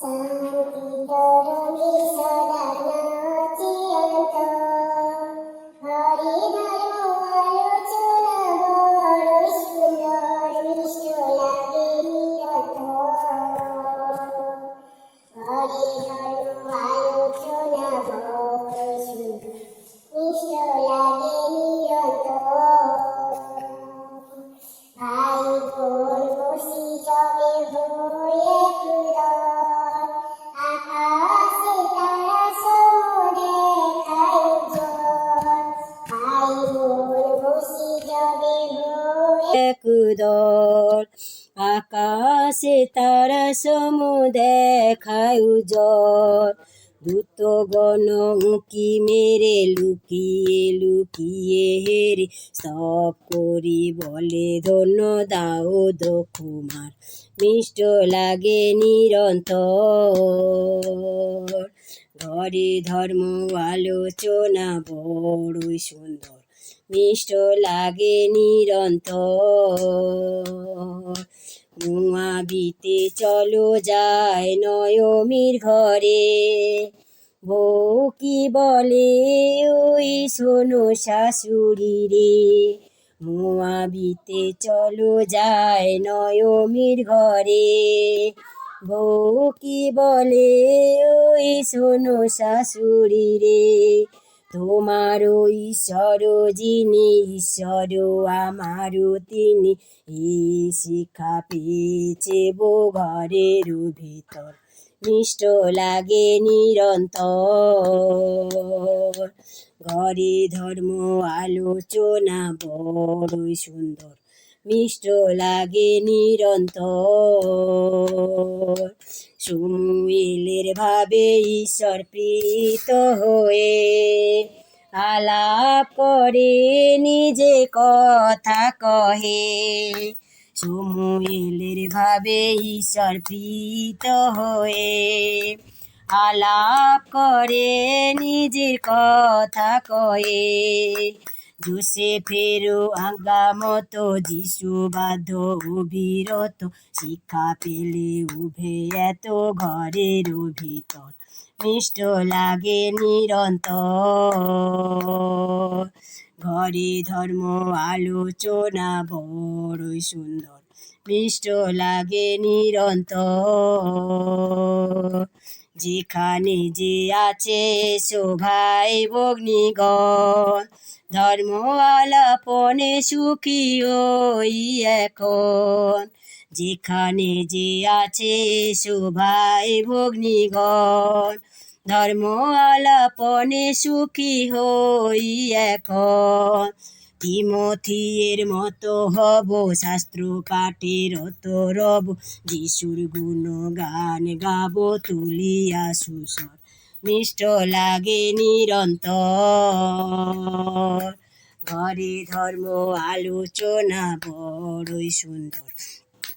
സംഗീതോരമേ സദാ একদল। আকাশে তারা সমু দেখায় উজ্জ্বল দূতগণ উঁকি মেরে লুকিয়ে লুকিয়ে হেরে, সব করি বলে ধন্য দাও দকুমার। মিষ্ট লাগে নিরন্তর। ঘরে ধর্ম আলোচনা বড়ই সুন্দর। মিষ্ট লাগে নিরন্তর। মুয়াবিতে চলো যায় নয়মির ঘরে। বউ কি বলে, ওই শোনো শাশুড়ি রে। মুয়াবিতে চলো যায় নয়মির ঘরে। বউ কি বলে, ওই শোনো শাশুড়ি রে। তোমারও ঈশ্বর যিনি ঈশ্বর আমারও তিনি। এই শিক্ষা পেয়েছে বো ঘরের ভিতর মিষ্ট লাগে নিরন্তর। ঘরে ধর্ম আলোচনা বড়ই সুন্দর মিষ্ট লাগে নিরন্তর। সুমুয়েলের ভাবে ঈশ্বর প্রীত হয়ে আলাপ করে নিজে কথা কহে। সুমুয়েলের ভাবে ঈশ্বর প্রীত হয়ে আলাপ করে নিজের কথা কয়ে জোসেফেরও আজ্ঞা মতো যিশু বাধ্য অবিরত শিক্ষা পেলে উভে এত ঘরের ভিতর মিষ্ট লাগে নিরন্তর ঘরে ধর্ম আলোচনা বড়ই সুন্দর মিষ্ট লাগে নিরন্তর যেখানে যে আছে শোভাই বগ্নিগণ ধর্ম আলাপনে সুখী ওই এখন। যেখানে যে আছে শোভাই ভগ্নিগণ ধর্ম আলাপনে সুখী হই এখন। তিমথিয়ের মতো হব শাস্ত্র পাঠে রত রব যিশুর গুণ গান গাব তুলিয়া সুসর মিষ্ট লাগে নিরন্তর। ঘরে ধর্ম আলোচনা বড়ই সুন্দর।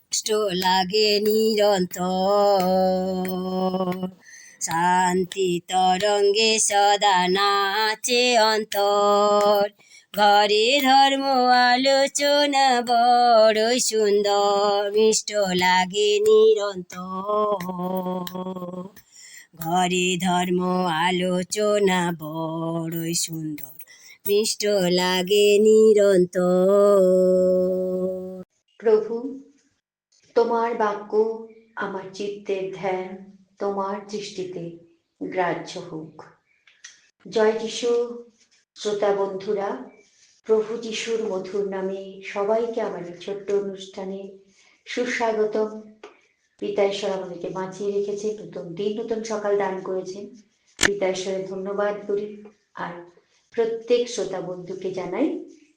মিষ্ট লাগে নিরন্তর। শান্তি তরঙ্গে সদা নাচে অন্তর। ঘরে ধর্ম আলোচনা বড়ই সুন্দর। মিষ্ট লাগে নিরন্তর। ঘরে ধর্ম আলোচনা বড়ই সুন্দর, মিষ্ট লাগে নিরন্তর। প্রভু, তোমার বাক্য আমার চিত্তের ধ্যান, তোমার দৃষ্টিতে গ্রাহ্য হোক। জয় যিশু, শ্রোতা বন্ধুরা, প্রভু যিশুর মধুর নামে সবাইকে এই ছোট্ট অনুষ্ঠানে সুস্বাগতম। পিতা ঈশ্বর আমাদেরকে বাঁচিয়ে রেখেছে নতুন দিন নতুন সকাল দান করেছেন পিতা ঈশ্বরের ধন্যবাদ করি আর প্রত্যেক শ্রোতা বন্ধুকে জানাই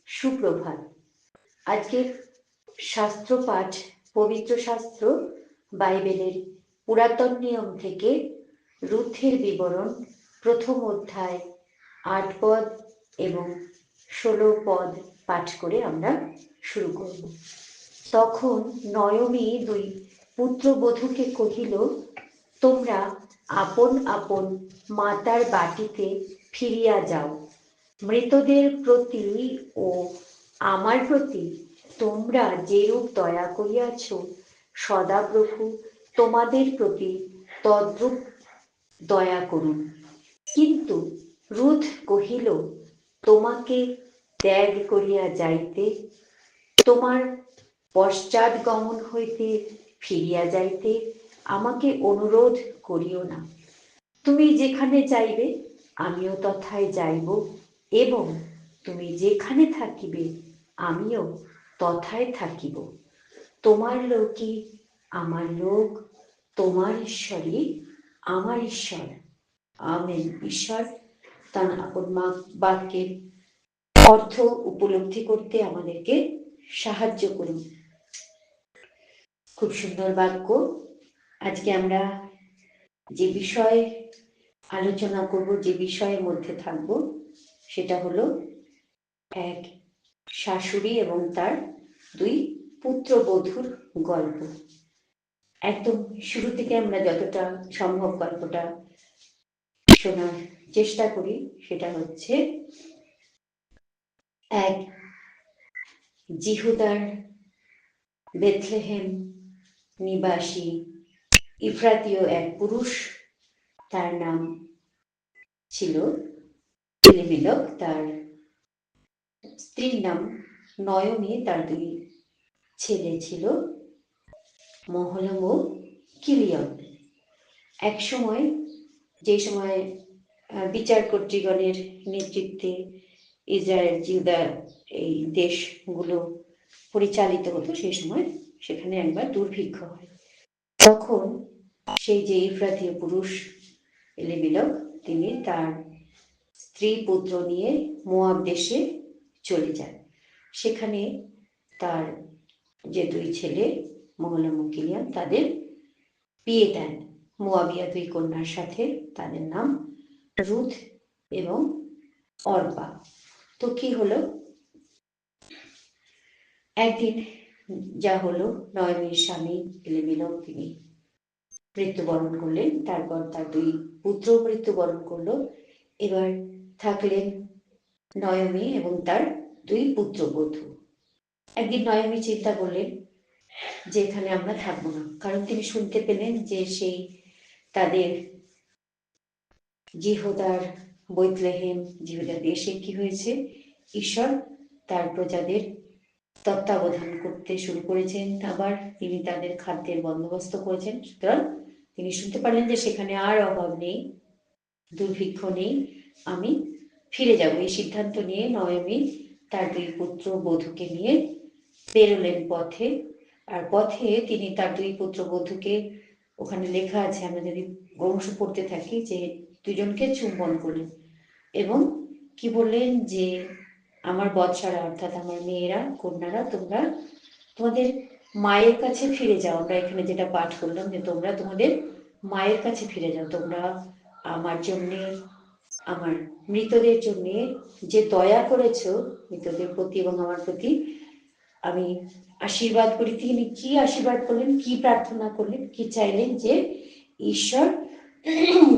সুপ্রভাত। আজকের শাস্ত্র পাঠ, পবিত্র শাস্ত্র, বাইবেলের পুরাতন নিয়ম থেকে রুথের বিবরণ, প্রথম অধ্যায়, আট পদ এবং ষোলো পদ পাঠ করে আমরা শুরু করব। তখন নয়মী দুই পুত্রবধূকে কহিল, তোমরা আপন আপন মাতার বাটিতে ফিরিয়া যাও। মৃতদের প্রতি ও আমার প্রতি তোমরা যেরূপ দয়া করিয়াছ, সদাপ্রভু তোমাদের প্রতি তদ্রূপ দয়া করুন। কিন্তু রুধ কহিল, তোমাকে ত্যাগ করিয়া যাইতে, তোমার পশ্চাৎ গমন হইতে ফিরিয়া যাইতে আমাকে অনুরোধ করিও না। তুমি যেখানে যাইবে, আমিও তথায় যাইব এবং তুমি যেখানে থাকিবে, আমিও তথায় থাকিব। তোমার লোকই আমার লোক, তোমার ঈশ্বরই আমার ঈশ্বর। আমেন। ঈশ্বর, তার আপন মা- বাক্যের অর্থ উপলব্ধি করতে আমাদেরকে সাহায্য করুন। খুব সুন্দর বাক্য। আজকে আমরা যে বিষয়ে আলোচনা করব, যে বিষয়ের মধ্যে থাকব, সেটা হলো এক শাশুড়ি এবং তার দুই পুত্রবধূর গল্প। একদম শুরু থেকে আমরা যতটা সম্ভব গল্পটা শোনার চেষ্টা করি, সেটা হচ্ছে এক জিহুদার বেথলেহেম নিবাসী ইফরাতীয় এক পুরুষ, তার নাম ছিল এলিমেলক তার স্ত্রীর নাম নয়মী তার দুই ছেলে ছিল মহলম ও কিলিয়ন এক সময়, যে সময় বিচার কর্তৃগণের নেতৃত্বে ইসরায়েল, জিউদা এই দেশগুলো পরিচালিত হতো সেই সময় সেখানে একবার দুর্ভিক্ষ হয়। তখন সেই যে ইফরাতীয় পুরুষ এলেবিলক তিনি তার স্ত্রী পুত্র নিয়ে মোয়াব দেশে চলে যান। সেখানে তার যে দুই ছেলে মহলা মুকিলিয়ান তাদের বিয়ে দেন। মোয়াবিয়া দুই কন্যার সাথে তাদের নাম রুথ এবং অর্পা তো কি হলো? একদিন যা হলো, নয়নের স্বামী এলেমিলক তিনি মৃত্যুবরণ করলেন, তারপর তার দুই পুত্র মৃত্যুবরণ করল। এবার থাকলেন নয়মী এবং তার দুই পুত্রবধূ একদিন নয়মী চিন্তা করলেন যে এখানে আমরা থাকব না, কারণ তিনি শুনতে পেলেন যে সেই তাদের জিহোদার বৈতলেহেম, জিহুদার দেশে কি হয়েছে? ঈশ্বর তার প্রজাদের তত্ত্বাবধান করতে শুরু করেছেন আবার। তিনি তাদের খাদ্যের বন্দোবস্ত করেছেন। সুতরাং তিনি শুনতে পারলেন যে সেখানে আর অভাব নেই, দুর্ভিক্ষ নেই। আমি ফিরে যাব। এই সিদ্ধান্ত নিয়ে নয়মি তার দুই পুত্র বধূকে নিয়ে বেরোলেন পথে। আর পথে তিনি তার দুই পুত্র বধূকে, ওখানে লেখা আছে, আমরা যদি বংশ পড়তে থাকি, যে দুজনকে চুম্বন করলেন এবং কি বললেন যে আমার বৎসারা অর্থাৎ আমার মেয়েরা, কন্যারা, তোমরা তোমাদের মায়ের কাছে ফিরে যাও। আমরা এখানে যেটা পাঠ করলাম যে তোমরা তোমাদের মায়ের কাছে ফিরে যাও। তোমরা আমার জন্যে, আমার মৃতদের জন্যে যে দয়া করেছ, মৃতদের প্রতি এবং আমার প্রতি, আমি আশীর্বাদ করি। তিনি কি আশীর্বাদ করলেন, কি প্রার্থনা করলেন, কি চাইলেন যে ঈশ্বর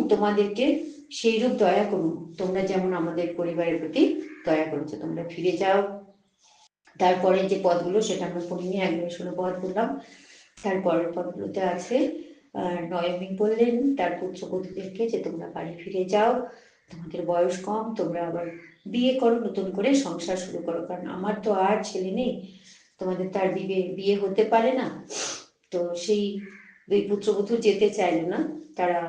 তোমাদেরকে সেইরূপ দয়া করুন। তোমরা যেমন আমাদের পরিবারের প্রতি দয়া করেছ তোমরা ফিরে যাও। তারপরে যে পদগুলো, সেটা আমরা পড়িনি একদম ষোলো পদ বললাম। তারপরের পদগুলোতে আছে নয়মী বললেন, তার পুত্রবধূদেরকে যে তোমরা বাড়ি ফিরে যাও, তোমাদের বয়স কম, তোমরা আবার বিয়ে করো, নতুন করে সংসার শুরু করো। কারণ আমার তো আর ছেলে নেই, তোমাদের তার বিয়ে বিয়ে হতে পারে না। তো সেই দুই পুত্রবধূ যেতে চাইলো না, তারা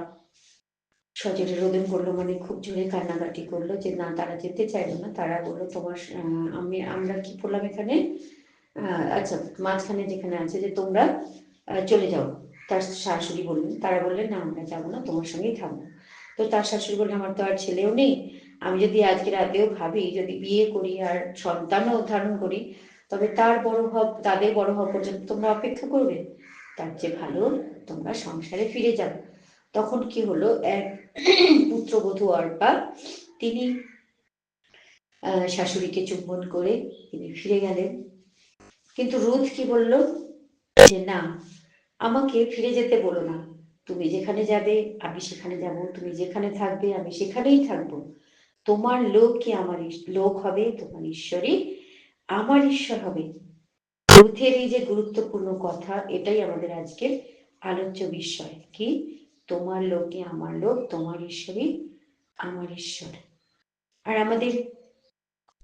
সজোরে রোদন করল মানে খুব জোরে কান্নাকাটি করল যে, না, তারা যেতে চাইলো না। তারা বলল, তোমার আমি, আমরা কি বললাম এখানে? আচ্ছা মাঝখানে যেখানে আছে যে, তোমরা চলে যাও। তার শাশুড়ি বললেন, তারা বললেন, না, আমরা যাব না, তোমার সঙ্গেই থাকব। তো তার শাশুড়ি বললেন, আমার তো আর ছেলেও নেই। আমি যদি আজকে রাতেও ভাবি, যদি বিয়ে করি আর সন্তানও ধারণ করি, তবে তার বড় হওয়া, তাদের বড় হওয়া পর্যন্ত তোমরা অপেক্ষা করবে। তার চেয়ে ভালো তোমরা সংসারে ফিরে যাও। তখন কি হলো, এক পুত্রবধূ অর্পা, তিনি শাশুড়িকে চুম্বন করে তিনি ফিরে গেলেন। কিন্তু রুথ কি বলল? যে না, আমাকে ফিরে যেতে বলো না। তুমি যেখানে যাবে, আমি সেখানে যাব। তুমি যেখানে থাকবে, আমি সেখানেই থাকব। তোমার লোক কি আমার লোক হবে? তোমার ঈশ্বরই আমার ঈশ্বর হবে। রুথের এই যে গুরুত্বপূর্ণ কথা, এটাই আমাদের আজকের আলোচ্য বিষয়। কি? তোমার লোকে আমার লোক, তোমার ঈশ্বরই আমার ঈশ্বর। আর আমাদের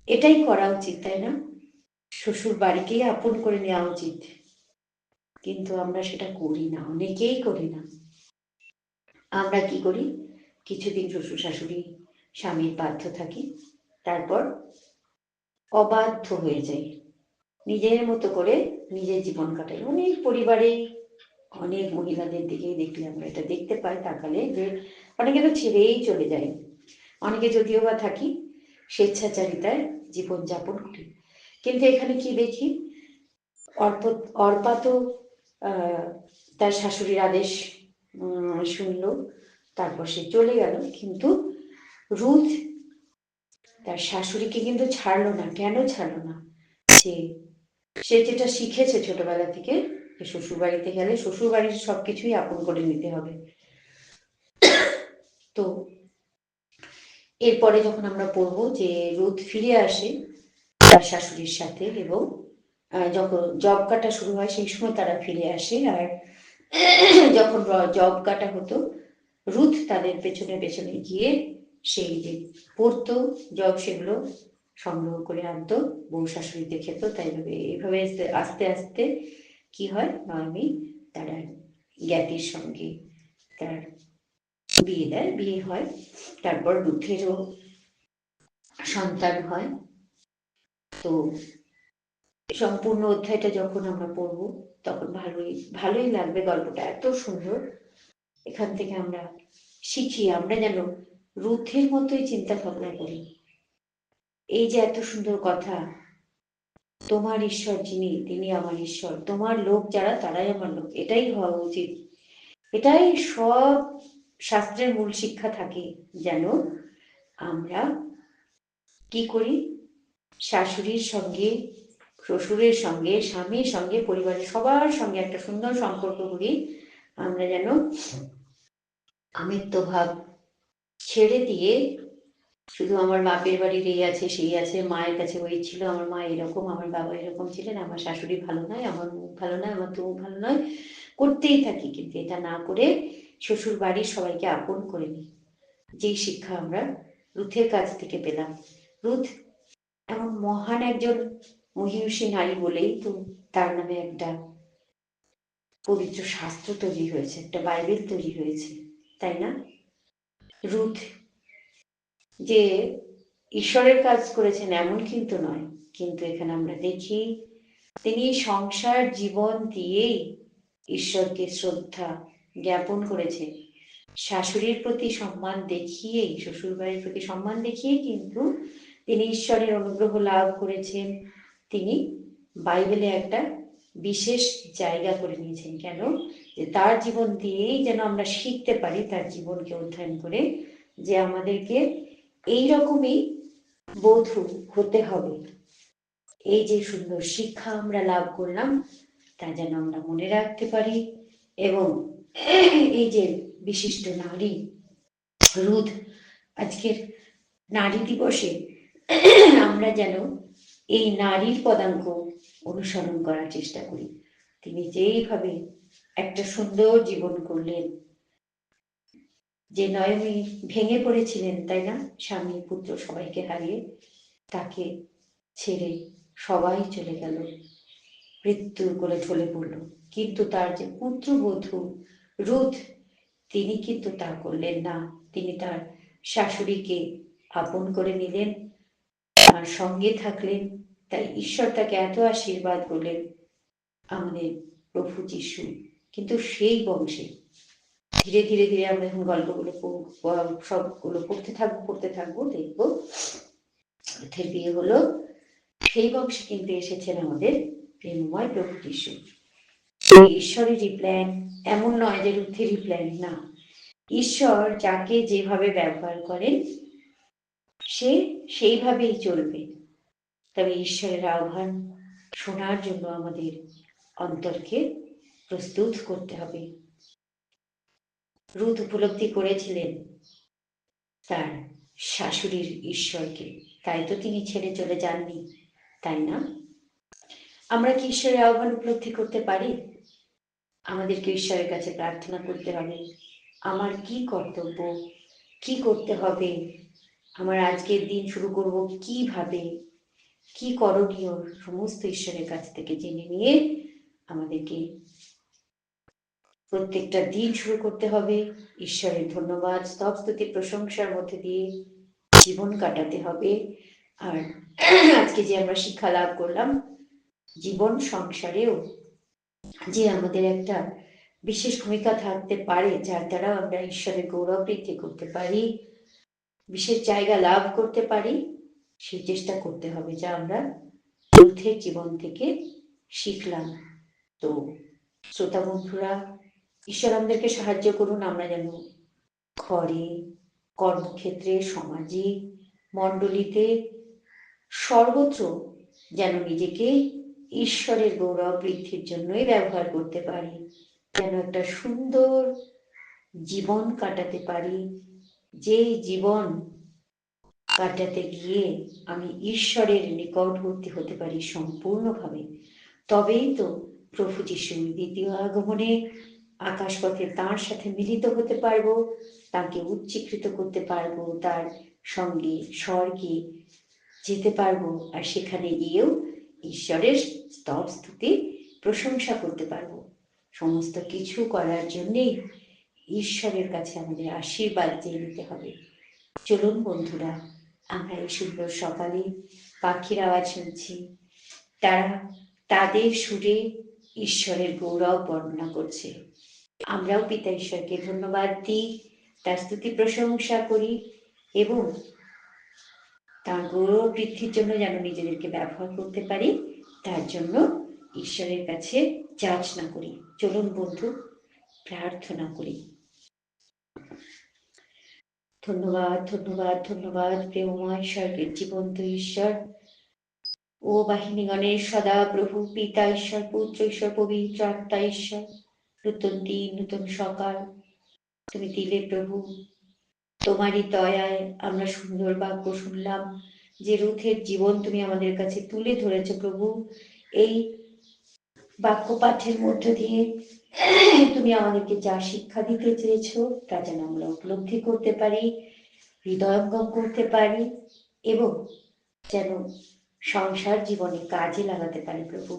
এটাই করা উচিত, তাই না? শ্বশুর বাড়িকেই আপন করে নেওয়া উচিত। কিন্তু আমরা সেটা করি না, অনেকেই করি না। আমরা কি করি? কিছুদিন শ্বশুর শাশুড়ি স্বামীর বাধ্য থাকি, তারপর অবাধ্য হয়ে যাই। নিজের মতো করে নিজের জীবন কাটাই। অনেক পরিবারে অনেক মহিলাদের দিকেই দেখলে আমরা এটা। দেখতে পাই তাকালে যে অনেকে তো ছেড়েই চলে যায়। অনেকে যদিও বা থাকি স্বেচ্ছাচারিতায় জীবনযাপন করি। কিন্তু এখানে কি দেখি? অর্প অর্পা তো আহ, তার শাশুড়ির আদেশ শুনল তারপর সে চলে গেল। কিন্তু রুথ তার শাশুড়িকে কিন্তু ছাড়লো না। কেন ছাড়লো না? যে সে যেটা শিখেছে ছোটবেলা থেকে শ্বশুর বাড়িতে গেলে শ্বশুর বাড়ির সবকিছুই আপন করে নিতে হবে। তো এরপরে যখন আমরা পড়ব যে রোদ ফিরে আসে তার শাশুড়ির সাথে এবং যখন জব কাটা শুরু হয় সেই সময় তারা ফিরে আসে আর যখন জব কাটা হতো রুথ তাদের পেছনে পেছনে গিয়ে সেই যে পড়তো, জব সেগুলো সংগ্রহ করে আনতো, বউ শাশুড়িতে খেত, তাই ভাবে, এইভাবে আস্তে- আস্তে আস্তে কি হয়? নয়মি তারা জ্ঞাতির সঙ্গে তার বিয়ে দেয়, বিয়ে হয়। তারপর রুথেরও সন্তান হয়। তো সম্পূর্ণ অধ্যায়টা যখন আমরা পড়ব, তখন ভালোই ভালোই লাগবে গল্পটা। এত সুন্দর। এখান থেকে আমরা শিখি, আমরা যেন রুথের মতোই চিন্তা ভাবনা করি। এই যে এত সুন্দর কথা তোমার ঈশ্বর যিনি, তিনি আমার ঈশ্বর। তোমার লোক যারা, তারাই আমার লোক। এটাই হওয়া উচিত। এটাই সব শাস্ত্রের মূল শিক্ষা থাকে, যেন আমরা কি করি? শাশুড়ির সঙ্গে, শ্বশুরের সঙ্গে, স্বামীর সঙ্গে, পরিবারের সবার সঙ্গে একটা সুন্দর সম্পর্ক করি, আমরা যেন আমিত্ব ভাব ছেড়ে দিয়ে শুধু আমার বাপের বাড়ির এই আছে, সেই আছে, মায়ের কাছে ওই ছিল, আমার মা এরকম, আমার বাবা এরকম ছিলেন, আমার শাশুড়ি ভালো নয়, আমার মুখ ভালো নয়, আমার তুমুখ ভালো নয়, করতেই থাকি, কিন্তু এটা না করে শ্বশুর বাড়ির সবাইকে আপন করে নিই। যেই শিক্ষা আমরা রুথের কাছ থেকে পেলাম। রুথ এমন মহান একজন মহিষী নারী বলেই তো তার নামে একটা পবিত্র শাস্ত্র তৈরি হয়েছে, একটা বাইবেল তৈরি হয়েছে, তাই না? রুথ যে ঈশ্বরের কাজ করেছেন এমন কিন্তু নয়, কিন্তু এখানে আমরা দেখি তিনি সংসার জীবন দিয়েই ঈশ্বরকে শ্রদ্ধা জ্ঞাপন করেছেন। শাশুড়ির প্রতি সম্মান দেখিয়েই শ্বশুরবাড়ির প্রতি সম্মান দেখিয়েই কিন্তু তিনি ঈশ্বরের অনুগ্রহ লাভ করেছেন। তিনি বাইবেলে একটা বিশেষ জায়গা করে নিয়েছেন। কেন? যে তার জীবন দিয়েই যেন আমরা শিখতে পারি, তার জীবনকে অধ্যয়ন করে যে আমাদেরকে এই রকমই বধূ হতে হবে। এই যে সুন্দর শিক্ষা আমরা লাভ করলাম, তা যেন আমরা মনে রাখতে পারি এবং এই যে বিশিষ্ট নারী রুদ, আজকের নারী দিবসে আমরা যেন এই নারীর পদাঙ্ক অনুসরণ করার চেষ্টা করি। তিনি যেইভাবে একটা সুন্দর জীবন করলেন যে নয়মি ভেঙে পড়েছিলেন, তাই না? স্বামী পুত্র সবাইকে হারিয়ে তাকে ছেড়ে সবাই চলে গেল। মৃত্যুর কোলে ঢলে পড়ল। কিন্তু তার যে পুত্রবধূ রুথ তিনি কিন্তু তা করলেন না। তিনি তার শাশুড়িকে আপন করে নিলেন তার সঙ্গে থাকলেন। তাই ঈশ্বর তাকে এত আশীর্বাদ করলেন। আমাদের প্রভু যিশু। কিন্তু সেই বংশে ধীরে ধীরে ধীরে আমরা এখন গল্পগুলো সবগুলো পড়তে থাকব পড়তে থাকব, দেখব। রুথের বিয়ে হলো। সেই বংশে কিন্তু এসেছেন আমাদের প্রেমময় প্রভু যিশু। ঈশ্বরেরই প্ল্যান এমন নয় যে রুথেরই প্ল্যান না। ঈশ্বর যাকে যেভাবে ব্যবহার করেন, সে সেইভাবেই চলবে। তবে ঈশ্বরের আহ্বান শোনার জন্য আমাদের অন্তরকে প্রস্তুত করতে হবে। রুথ উপলব্ধি করেছিলেন তার শাশুড়ির ঈশ্বরকে। তাই তো তিনি ছেড়ে চলে যাননি, তাই না? আমরা কি ঈশ্বরের আহ্বান উপলব্ধি করতে পারি? আমাদেরকে ঈশ্বরের কাছে প্রার্থনা করতে হবে। আমার কি কর্তব্য? কি করতে হবে? আমার আজকের দিন শুরু করব কীভাবে? কি করণীয়? সমস্ত ঈশ্বরের কাছ থেকে জেনে নিয়ে আমাদেরকে প্রত্যেকটা দিন শুরু করতে হবে। ঈশ্বরের ধন্যবাদ। স্তব স্তুতি প্রশংসার মধ্যে দিয়ে জীবন কাটাতে হবে। আর আজকে যে আমরা শিক্ষা লাভ করলাম, জীবন সংসারেও যে আমাদের একটা বিশেষ ভূমিকা থাকতে পারে, যার দ্বারা আমরা ঈশ্বরের গৌরব বৃদ্ধি করতে পারি, বিশেষ জায়গা লাভ করতে পারি, সেই চেষ্টা করতে হবে যা আমরা রুথের জীবন থেকে শিখলাম। তো শ্রোতা বন্ধুরা ঈশ্বর আমাদেরকে সাহায্য করুন, আমরা যেন ঘরে, কর্মক্ষেত্রে, সমাজে, মণ্ডলীতে সর্বত্র যেন নিজেকে ঈশ্বরের গৌরব বৃদ্ধির জন্যই ব্যবহার করতে পারি, যেন একটা সুন্দর জীবন কাটাতে পারি যে জীবন কাটাতে গিয়ে আমি ঈশ্বরের নিকটবর্তী হতে পারি সম্পূর্ণভাবে। তবেই তো প্রভু যিশুর দ্বিতীয় আগমনে আকাশপথে তার সাথে মিলিত হতে পারব, তাকে উচ্চীকৃত করতে পারব, তার সঙ্গে স্বর্গে যেতে পারব, আর সেখানে গিয়েও ঈশ্বরের স্তব স্তুতি প্রশংসা করতে পারব। সমস্ত কিছু করার জন্যেই ঈশ্বরের কাছে আমাদের আশীর্বাদ চেয়ে নিতে হবে। চলুন বন্ধুরা, আমরা এই সুন্দর সকালে পাখির আওয়াজ শুনছি। তারা তাদের সুরে ঈশ্বরের গৌরব বর্ণনা করছে। আমরাও পিতা ঈশ্বরকে ধন্যবাদ দিই, তার স্তুতি প্রশংসা করি এবং তার গৌরব বৃদ্ধির জন্য যেন নিজেদেরকে ব্যবহার করতে পারি, তার জন্য ঈশ্বরের কাছে যাচনা করি। চলুন বন্ধু, প্রার্থনা করি। ধন্যবাদ ধন্যবাদ ধন্যবাদ প্রেমময় স্বর্গের জীবন্ত ঈশ্বর ও বাহিনীগণের সদা প্রভু, পিতা ঈশ্বর, পুত্র ঈশ্বর, পবিত্র আত্মা ঈশ্বর। নতুন দিন, নতুন সকাল। তুমি দিলে প্রভু, তোমারই দয়ায় আমরা সুন্দর বাক্য শুনলাম যে রুথের জীবন তুমি আমাদের কাছে তুলে ধরেছ প্রভু। এই বাক্য পাঠের মধ্য দিয়ে তুমি আমাদেরকে যা শিক্ষা দিতে চেয়েছো তা যেন আমরা উপলব্ধি করতে পারি, হৃদয়ঙ্গম করতে পারি এবং যেন সংসার জীবনে কাজে লাগাতে পারি প্রভু।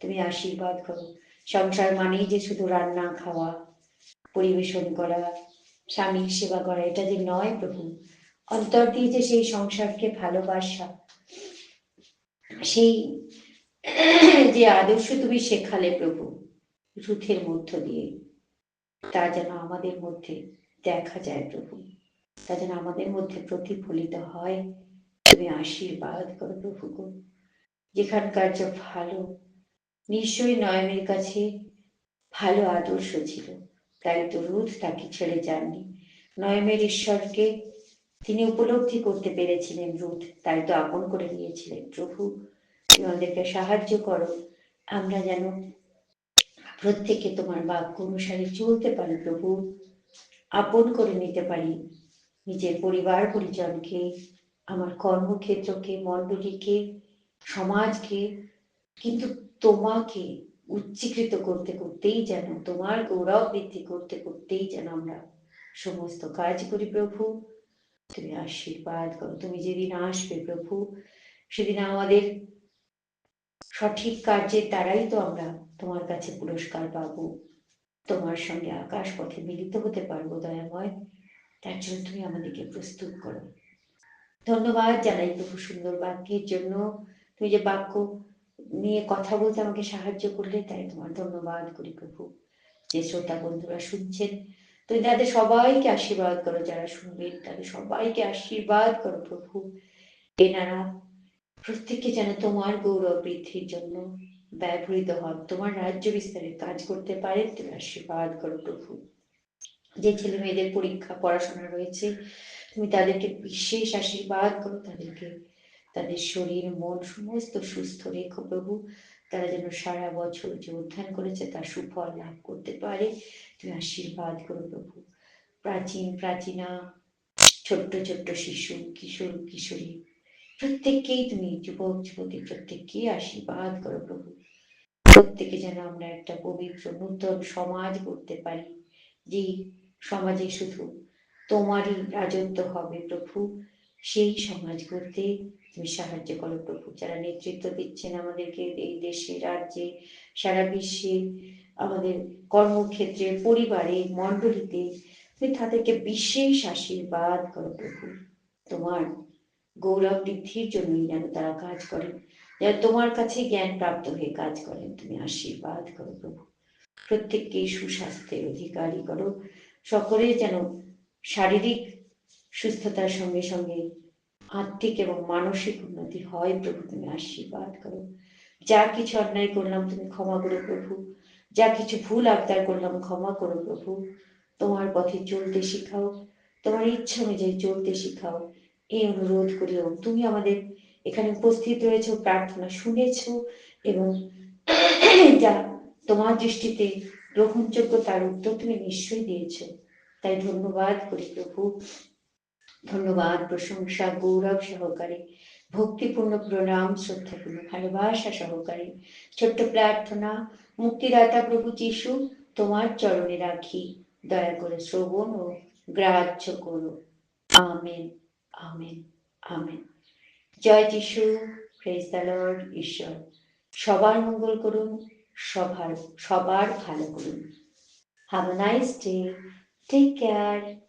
তুমি আশীর্বাদ করো। সংসার মানেই যে শুধু রান্না, খাওয়া, পরিবেশন করা, স্বামীর সেবা করা, এটা যে নয় প্রভু। অন্তর দিয়ে যে সেই সংসারকে ভালোবাসা, সেই যে আদর্শ তুমি শেখালে প্রভু, রুথের মধ্য দিয়ে, তা যেন আমাদের মধ্যে দেখা যায় প্রভু। তা যেন আমাদের মধ্যে প্রতিফলিত হয়। তুমি আশীর্বাদ করো প্রভু যেখানকার যে ভালো নিশ্চয়ই নয়নের কাছে ভালো আদর্শ ছিল তাই তো রুথ তাকে ছেড়ে যাননি। নয়মের ঈশ্বরকে তিনি উপলব্ধি করতে পেরেছিলেন রুথ তাই তো আপন করে নিয়েছিলেন। প্রভু, তুমি আমাদেরকে সাহায্য করো। আমরা যেন প্রত্যেকে তোমার বাক্য অনুসারে চলতে পারি, প্রভু। আপন করে নিতে পারি। নিজের পরিবার পরিজনকে, আমার কর্মক্ষেত্রকে, মণ্ডলীকে, সমাজকে, কিন্তু তোমাকে উচ্চীকৃত করতে করতেই যেন, তোমার গৌরব বৃদ্ধি করতে করতেই যেন আমরা সমস্ত কাজ করি প্রভু। তুমি আশীর্বাদ করো, তুমি যেদিন আসবে প্রভু, সেদিন আমাদের সঠিক কার্যের দ্বারাই তো আমরা তোমার কাছে পুরস্কার পাবো। তোমার সঙ্গে আকাশ পথে মিলিত হতে পারব দয়াময়, তার জন্য তুমি আমাদেরকে প্রস্তুত করো। ধন্যবাদ জানাই প্রভু সুন্দর বাক্যের জন্য। তুমি যে বাক্য নিয়ে কথা বলতে আমাকে সাহায্য করলে, তাই তোমার ধন্যবাদ করি প্রভু। যে শ্রোতা বন্ধুরা শুনছেন তুমি তাদের সবাইকে আশীর্বাদ করো, যারা শুনবেন, তাদের সবাইকে আশীর্বাদ করো প্রভু। এনারা প্রত্যেককে যেন তোমার গৌরব বৃদ্ধির জন্য ব্যবহৃত হন তোমার রাজ্য বিস্তারে কাজ করতে পারেন তুমি আশীর্বাদ করো প্রভু। যে ছেলে মেয়েদের পরীক্ষা, পড়াশোনা রয়েছে, তুমি তাদেরকে বিশেষ আশীর্বাদ করো, তাদেরকে তাদের শরীর, মন সমস্ত সুস্থ রেখো প্রভু। তারা যেন সারা বছর যে অধ্যয়ন করেছে, তার সুফল লাভ করতে পারে। তুমি আশীর্বাদ করো প্রভু। প্রাচীন, প্রাচীনা, ছোট্ট ছোট্ট শিশু, কিশোর, কিশোরী, প্রত্যেককেই তুমি যুবক, যুবতী প্রত্যেককেই আশীর্বাদ করো প্রভু। প্রত্যেকে যেন আমরা একটা পবিত্র নূতন সমাজ করতে পারি, যে সমাজে শুধু তোমারই রাজত্ব হবে প্রভু। সেই সমাজ গড়তে তুমি সাহায্য করো প্রভু যারা নেতৃত্ব দিচ্ছেন আমাদেরকে এই দেশে, রাজ্যে, সারা বিশ্বে, আমাদের কর্মক্ষেত্রে, পরিবারে, মণ্ডলীতে, তুমি তাদেরকে বিশেষ আশীর্বাদ করো প্রভু। তোমার গৌরব বৃদ্ধির জন্যই যেন তারা কাজ করেন যেন তোমার কাছে জ্ঞান প্রাপ্ত হয়ে কাজ করেন, তুমি আশীর্বাদ করো প্রভু। প্রত্যেককে সুস্বাস্থ্যের অধিকারী করো। সকলে যেন শারীরিক সুস্থতার সঙ্গে সঙ্গে আত্মিক এবং মানসিক উন্নতি হয় প্রভু, তুমি আশীর্বাদ করো। যা কিছু অন্যায় করলাম, তুমি ক্ষমা করো প্রভু। যা কিছু ভুল আবদার করলাম, ক্ষমা করো প্রভু। তোমার পথে চলতে শিখাও, তোমার ইচ্ছা অনুযায়ী চলতে শিখাও। এই অনুরোধ করি এবং তুমি আমাদের এখানে উপস্থিত রয়েছে, প্রার্থনা শুনেছ এবং যা তোমার দৃষ্টিতে গ্রহণযোগ্য তার উত্তর তুমি নিশ্চয়ই দিয়েছ। তাই ধন্যবাদ করি প্রভু। ধন্যবাদ, প্রশংসা, গৌরব সহকারে, ভক্তিপূর্ণ প্রণাম, শ্রদ্ধাপূর্ণ ভালোবাসা সহকারে। ছোট্ট প্রার্থনা, মুক্তিদাতা প্রভু যিশু, তোমার চরণে রাখি, দয়া করে শ্রবণ ও গ্রাহ্য করো। Amen amen amen. জয় যিশু প্রেজ ঈশ্বর। সবার মঙ্গল করুন সবার সবার ভালো করুন। Have nice day take care